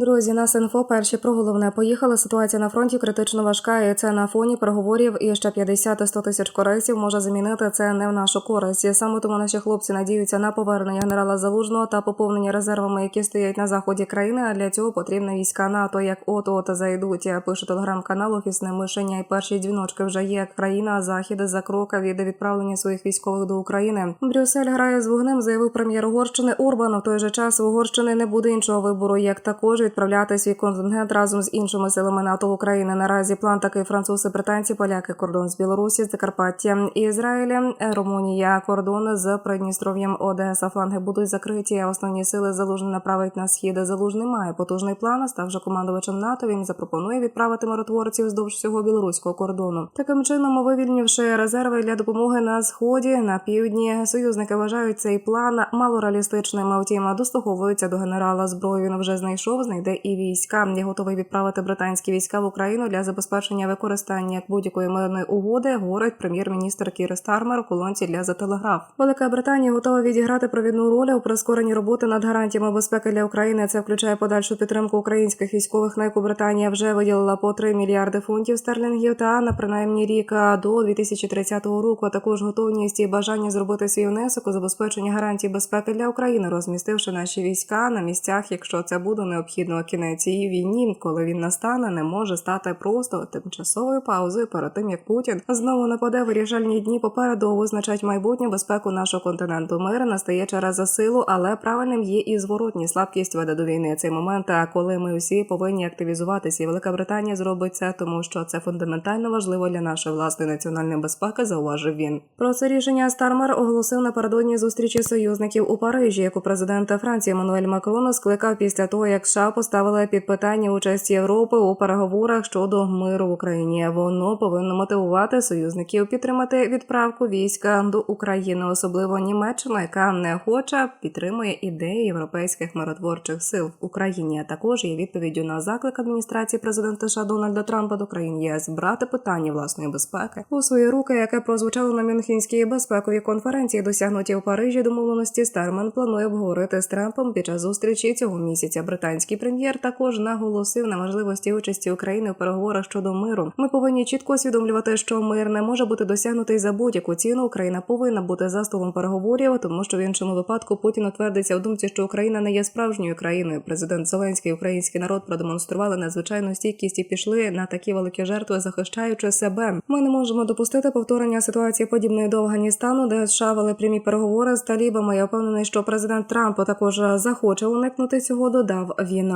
Друзі, нас інфо перші про головне поїхали. Ситуація на фронті критично важка, і це на фоні переговорів. І ще 50-100 тисяч корейців може замінити це не в нашу користь. Саме тому наші хлопці надіються на повернення генерала Залужного та поповнення резервами, які стоять на заході країни. А для цього потрібні війська НАТО, як от от зайдуть. Пише телеграм-канал Офісне мишення. І перші дзвіночки вже є. Країна захід за крока від відправлення своїх військових до України. Брюссель грає з вогнем, заявив прем'єр Угорщини Урбан. В той же час у Угорщини не буде іншого вибору, як також відправляти свій контингент разом з іншими силами НАТО України. Наразі план такий французи, британці, поляки, кордон з Білорусі, Закарпаття і Ізраїля, Румунія, кордон з Придністров'ям Одеса. Фланги будуть закриті. Основні сили залужний направить на схід. Залужний має потужний план. Став же командувачем НАТО. Він запропонує відправити миротворців вздовж всього білоруського кордону. Таким чином, вивільнивши резерви для допомоги на сході на півдні, союзники вважають цей план малореалістичним. а Втім, дослуховуються до генерала зброю. Він вже знайшов, знайде і війська. Я готовий відправити британські війська в Україну для забезпечення використання будь-якої мирної угоди. Говорить прем'єр-міністр Кір Стармер у колонці для за телеграф. Велика Британія готова відіграти провідну роль у прискоренні роботи над гарантіями безпеки для України. Це включає подальшу підтримку українських військових, на яку Британія вже виділила по 3 мільярди фунтів стерлінгів та на принаймні рік до 2030 року. а Також готовність і бажання зробити свій внесок у забезпечення гарантій безпеки для України, розмістивши наші війська на місцях, якщо це буде необхідно. Кінець цієї війні, коли він настане, не може стати просто тимчасовою паузою перед тим, як Путін знову нападе вирішальні дні попереду визначать майбутню безпеку нашого континенту. Мир настає через засилу, але правильним є і зворотні слабкість веде до війни. Цей момент, а коли ми усі повинні активізуватися, і Велика Британія зробить це, тому що це фундаментально важливо для нашої власної національної безпеки. Зауважив він. Про це рішення Стармер оголосив напередодні зустрічі союзників у Парижі, яку президент Франції Еммануель Макрон скликав після того, як США поставили під питання участь Європи у переговорах щодо миру в Україні. Воно повинно мотивувати союзників підтримати відправку війська до України, особливо Німеччина, яка неохоче підтримує ідеї європейських миротворчих сил в Україні. Також є відповіддю на заклик адміністрації президента США Дональда Трампа до країн ЄС брати питання власної безпеки у свої руки, яке прозвучало на Мюнхенській безпековій конференції, досягнуті у Парижі домовленості. Стармен планує обговорити з Трампом під час зустрічі цього місяця. Британський прем'єр також наголосив на важливості участі України в переговорах щодо миру. Ми повинні чітко усвідомлювати, що мир не може бути досягнутий за будь-яку ціну. Україна повинна бути за столом переговорів, тому що в іншому випадку Путін утвердиться в думці, що Україна не є справжньою країною. Президент Зеленський і український народ продемонстрували надзвичайну стійкість і пішли на такі великі жертви, захищаючи себе. Ми не можемо допустити повторення ситуації подібної до Афганістану, де США вели прямі переговори з талібами. Я впевнений, що президент Трамп також захоче уникнути цього. Додав він.